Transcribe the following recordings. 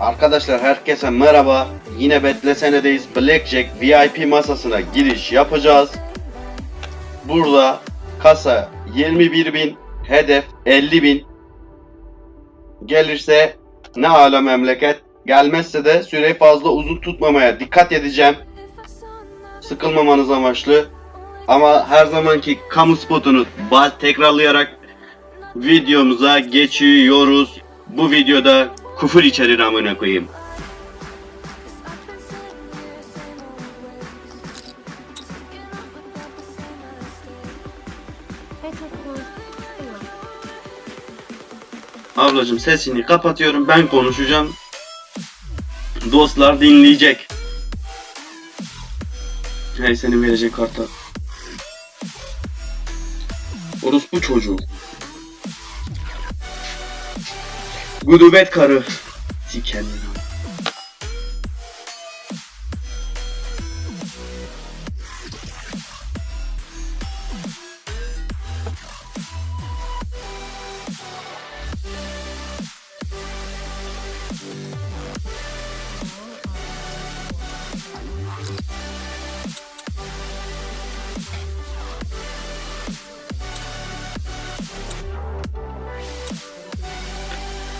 Arkadaşlar herkese merhaba. Yine Betlesene'deyiz. Blackjack VIP masasına giriş yapacağız. Burada kasa 21.000, hedef 50.000. Gelirse ne ala memleket. Gelmezse de süreyi fazla uzun tutmamaya dikkat edeceğim. Sıkılmamanız amaçlı. Ama her zamanki kamu spotunu tekrarlayarak videomuza geçiyoruz. Bu videoda küfür içerir amına koyayım. Ablacım sesini kapatıyorum ben konuşacağım. Dostlar dinleyecek. Hey senin verecek karta. Orospu çocuğu. Gudubet karı.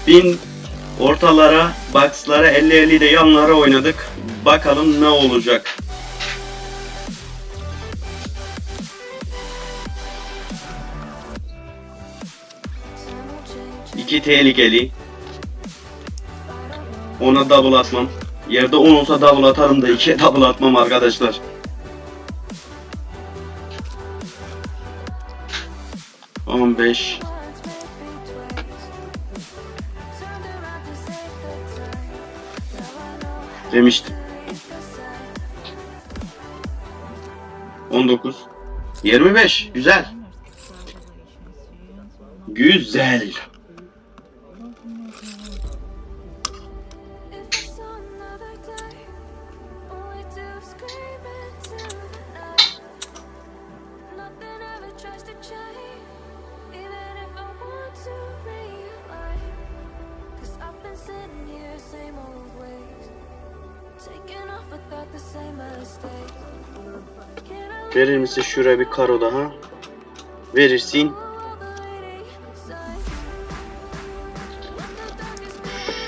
In. Ortalara, boxlara, 50-50 de yanlara oynadık. Bakalım ne olacak. İki tehlikeli. Ona double atmam. Yerde 10 olsa double atarım da 2'ye double atmam arkadaşlar. On beş. Demiştim. 19 25 güzel. Güzel. Verir misin şuraya bir karo daha? Verirsin.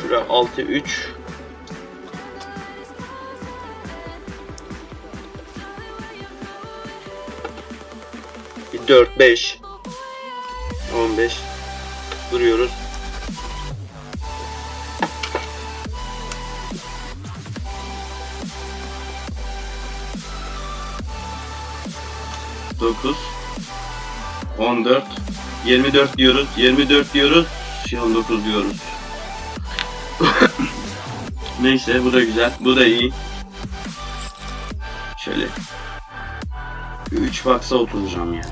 Şura 6 3 Bir 4 5 15 duruyoruz. Dokuz, on dört, yirmi dört diyoruz, yirmi dört diyoruz, şey on dokuz diyoruz. Neyse bu da güzel, bu da iyi. Şöyle. 3 baksa oturacağım ya.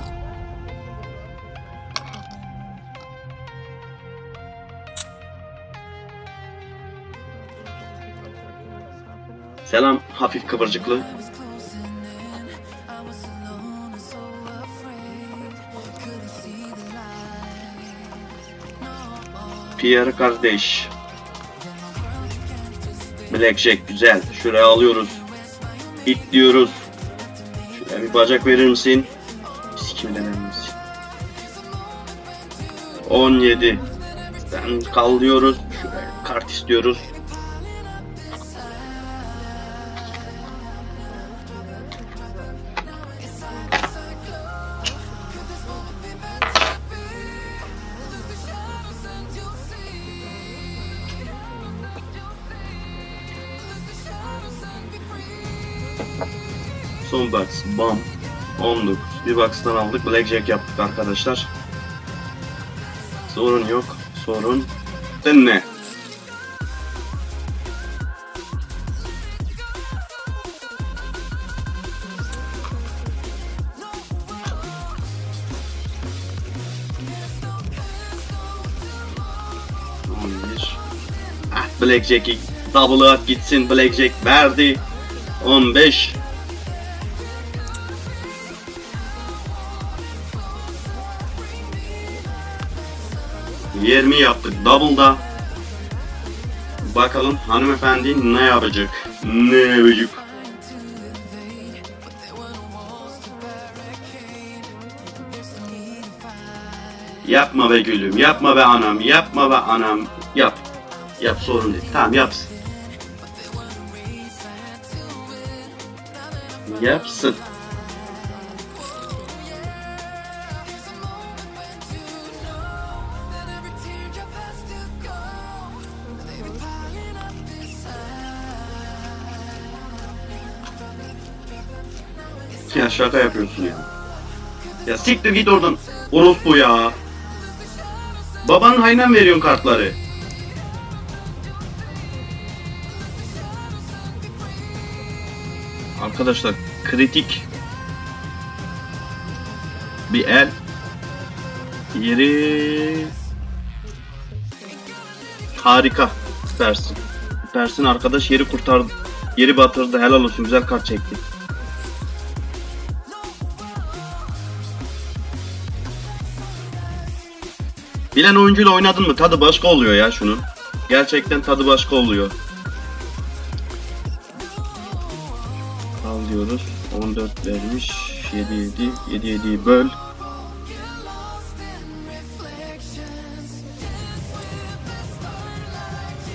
Selam hafif kıvırcıklı. Pierre kardeş. Blackjack güzel. Şuraya alıyoruz. İt diyoruz. Şuraya bir bacak verir misin? Sikim demem misin? 17. Sen kal diyoruz. Şuraya kart istiyoruz. Box. Bam. 19. Bir box'tan aldık. Blackjack yaptık arkadaşlar. Sorun yok. Sorun. Ne? Ah, Blackjack'i double at gitsin. Blackjack verdi. 15. Yirmi yaptık. Double'da Bakalım hanımefendi ne yapacak? Ne yapacak? Yapma be gülüm, yapma be anam, yapma be anam. Yap. Yap sorun değil. Tamam yapsın. Yapsın. Ya şaka yapıyorsun ya. Ya siktir git oradan. Orospu ya. Babanın hayından veriyorsun kartları. Arkadaşlar kritik bir el yeri harika süpersin. Süpersin arkadaş yeri kurtardı. Yeri batırdı helal olsun güzel kart çekti. Bilen oyuncuyla oynadın mı tadı başka oluyor ya şunun. Gerçekten tadı başka oluyor. Al diyoruz. 14 vermiş. 7 7 7 7 böl.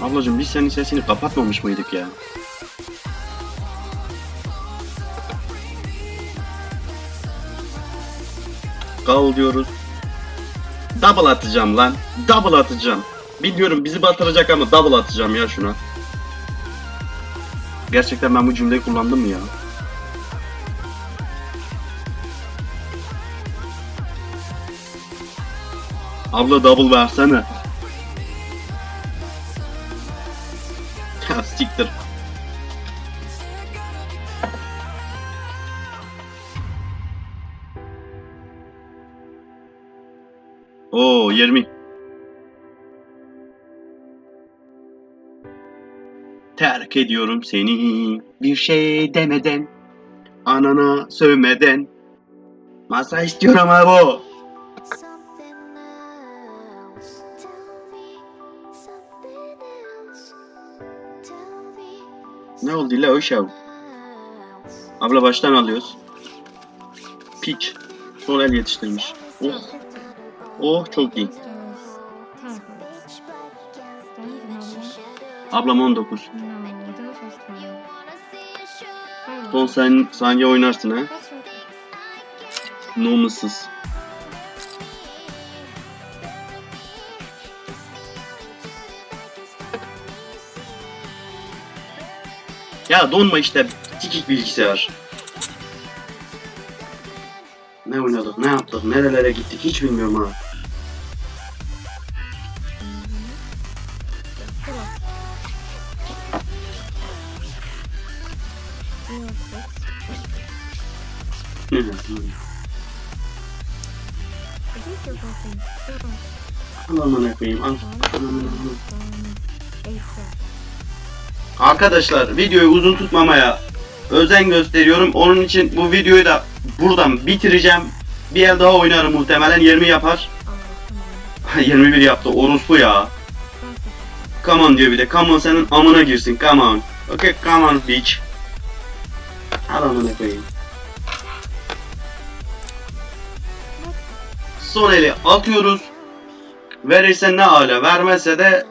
Ablacım biz senin sesini kapatmamış mıydık ya? Kal diyoruz. Double atacağım lan. Double atacağım. Biliyorum bizi batıracak ama double atacağım ya şuna. Gerçekten ben bu cümleyi kullandım ya? Abla double versene. Oo 20. Terk ediyorum seni. Bir şey demeden Anana sövmeden. Masa istiyorum abi Ne oldu la o şav? Abla baştan alıyoruz. Piç. Son el yetiştirmiş. Oh Oh çok iyi. Ablam 19 Son sen saniye oynarsın ha Nomusuz. Ya donma işte tikik bilgisayar. Ne oynadık, ne yaptık, nerelere gittik hiç bilmiyorum ha. Hı hı. Al amına koyayım al. Al amına koyayım. Arkadaşlar videoyu uzun tutmamaya özen gösteriyorum. Onun için bu videoyu da buradan bitireceğim. Bir el daha oynarım muhtemelen 20 yapar. 21 yaptı orospu ya. Come on diyor bir de. Come on senin amına girsin. Come on. Okay come on bitch. Al amına koyayım. Son eli atıyoruz. Verirse ne ala vermezse de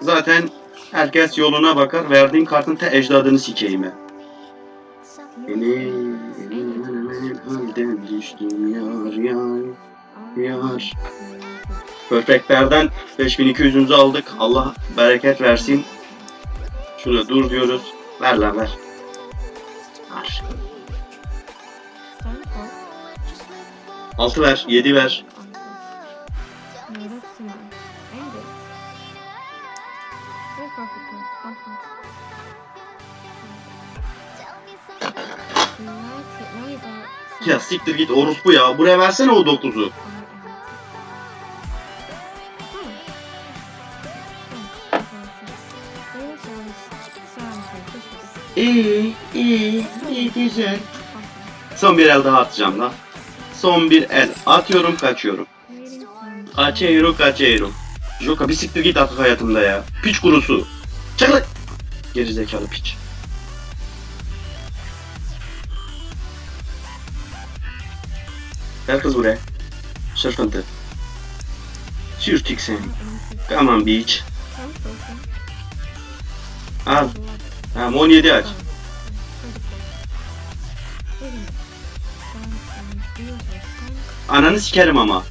zaten herkes yoluna bakar. Verdiğin kartın te ecdadını sikeyim ben. Beni, halden düştüm yar yar yar. Perfectlerden 5200'ümüzü aldık. Allah bereket versin. Şurada dur diyoruz. Ver lan ver. Ver. 6 ver, 7 ver. Ya siktir git orospu ya. Buraya versene o 9'u. İyi, iyi, iyi güzel. Son bir el daha atacağım lan. Son bir el atıyorum kaçıyorum. Kaçıyorum kaçıyorum. Joka bir siktir git artık hayatımda ya. Piç kurusu. Lan. Gerizekalı piç. Kız buraya. Sırfıntı. Sürtük seni. Come on bitch. Al. Ha, 17 aç. Ananı sikerim ama.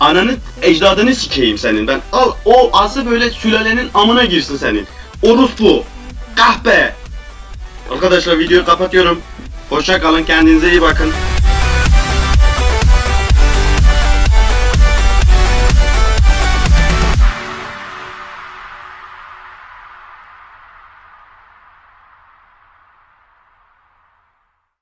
Ananı ecdadını sikeyim senin ben. Al o ası böyle sülalenin amına girsin senin. Orospu. Kahpe. Arkadaşlar videoyu kapatıyorum. Hoşça kalın kendinize iyi bakın.